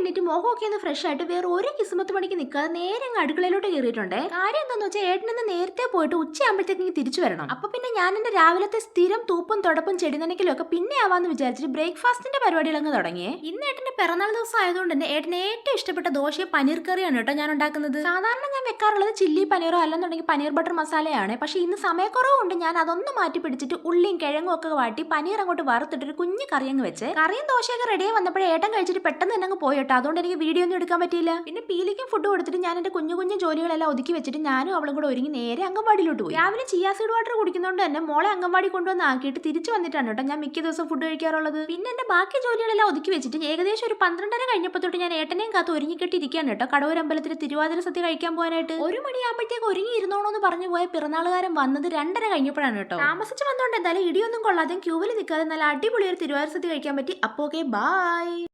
എണ്ണിട്ട് മുഖമൊക്കെ ഒന്ന് ഫ്രഷ് ആയിട്ട് വേറെ ഒരു കിസ്മത്ത് പണിക്ക് നിൽക്കാതെ നേരെ അങ്ങ് അടുക്കളയിലോട്ട് കയറിയിട്ടുണ്ട്. കാര്യം എന്താന്ന് വെച്ചാൽ ഏട്ടനെന്ന് നേരത്തെ പോയിട്ട് ഉച്ചയാകുമ്പോഴത്തേക്ക് തിരിച്ചു വരണം. അപ്പൊ പിന്നെ ഞാൻ എന്റെ രാവിലത്തെ സ്ഥിരം തൂപ്പും തുടപ്പും ചെടി നനയ്ക്കലും ഒക്കെ പിന്നെ ആവാന്ന് വിചാരിച്ചിട്ട് ബ്രേക്ക്ഫാസ്റ്റിന്റെ പരിപാടികൾ അങ്ങ് തുടങ്ങിയേ ഇന്ന് ഏട്ടന്റെ പിറന്നാൾ ദിവസം ആയതുകൊണ്ട് തന്നെ ഏട്ടന് ഏറ്റവും ഇഷ്ടപ്പെട്ട ദോശയും പനീർ കറിയാണ് കേട്ടോ ഞാൻ ഉണ്ടാക്കുന്നത്. സാധാരണ ഞാൻ വെക്കാറുള്ളത് ചില്ലി പനീറോ അല്ലെന്നുണ്ടെങ്കിൽ പനീർ ബട്ടർ മസാലയാണ്. പക്ഷെ ഇന്ന് സമയക്കുറവുണ്ട് ഞാൻ അതൊന്ന് മാറ്റി പിടിച്ചിട്ട് ഉള്ളിയും കിഴങ്ങും ഒക്കെ വാട്ടി പനീർ അങ്ങോട്ട് വറുത്തിട്ട് ഒരു കുഞ്ഞു കറി അങ്ങ് വെച്ച്. കറിയും ദോശയൊക്കെ റെഡിയായി വന്നപ്പോഴേ ഏട്ടൻ കഴിച്ചിട്ട് പെട്ടെന്ന് തന്നെ അങ്ങ് പോയി കേട്ടോ. അതുകൊണ്ട് എനിക്ക് വീഡിയോ ഒന്നും എടുക്കാൻ പറ്റിയില്ല. പിന്നെ പീലിക്കും ഫുഡ് കൊടുത്തിട്ട് ഞാൻ എന്റെ കുഞ്ഞു കുഞ്ഞു ജോലികളെല്ലാം ഒതുക്കി വെച്ചിട്ട് ഞാനും അവളും കൂടെ ഒരുങ്ങി നേരെ അംഗൻവാടിയിലോട്ട് പോയി. രാവിലെ ചിയാസിഡ് വാട്ടർ കുടിക്കുന്നതുകൊണ്ട് തന്നെ മോളെ അംഗൻവാടി കൊണ്ടുവന്ന് ആക്കിയിട്ട് തിരിച്ചു വന്നിട്ടാണ് കേട്ടോ ഞാൻ മിക്ക ദിവസം ഫുഡ് കഴിക്കാറുള്ളത്. പിന്നെ എന്റെ ബാക്കി ജോലികളെല്ലാം ഒതുക്കി വെച്ചിട്ട് ഏകദേശം ഒരു പന്ത്രണ്ടര കഴിഞ്ഞപ്പോൾ തൊട്ട് ഞാൻ ഏട്ടനെയും കാത്ത് ഒരുങ്ങിക്കെട്ടിരിക്കുകയാണ് കേട്ടോ. കടവൂരമ്പലത്തിൽ തിരുവാതിര സദ്യ കഴിക്കാൻ പോകാനായിട്ട്. ഒരു മണിയാകുമ്പോഴത്തേക്ക് ഒരുങ്ങി ഇരുന്നോണോ എന്ന് പറഞ്ഞു പോയ പിറന്നാളുകാരൻ വന്നത് രണ്ടര കഴിഞ്ഞപ്പോഴാണ് കേട്ടോ. താമസിച്ച് വന്നോണ്ട് എന്തായാലും ഇടിയൊന്നും കൊള്ളാതെ ക്യൂവിൽ നിൽക്കാതെ നല്ല അടിപൊളി ഒരു തിരുവാതിര സദ്യ കഴിക്കാൻ പറ്റി. അപ്പോ ഓക്കെ ബൈ.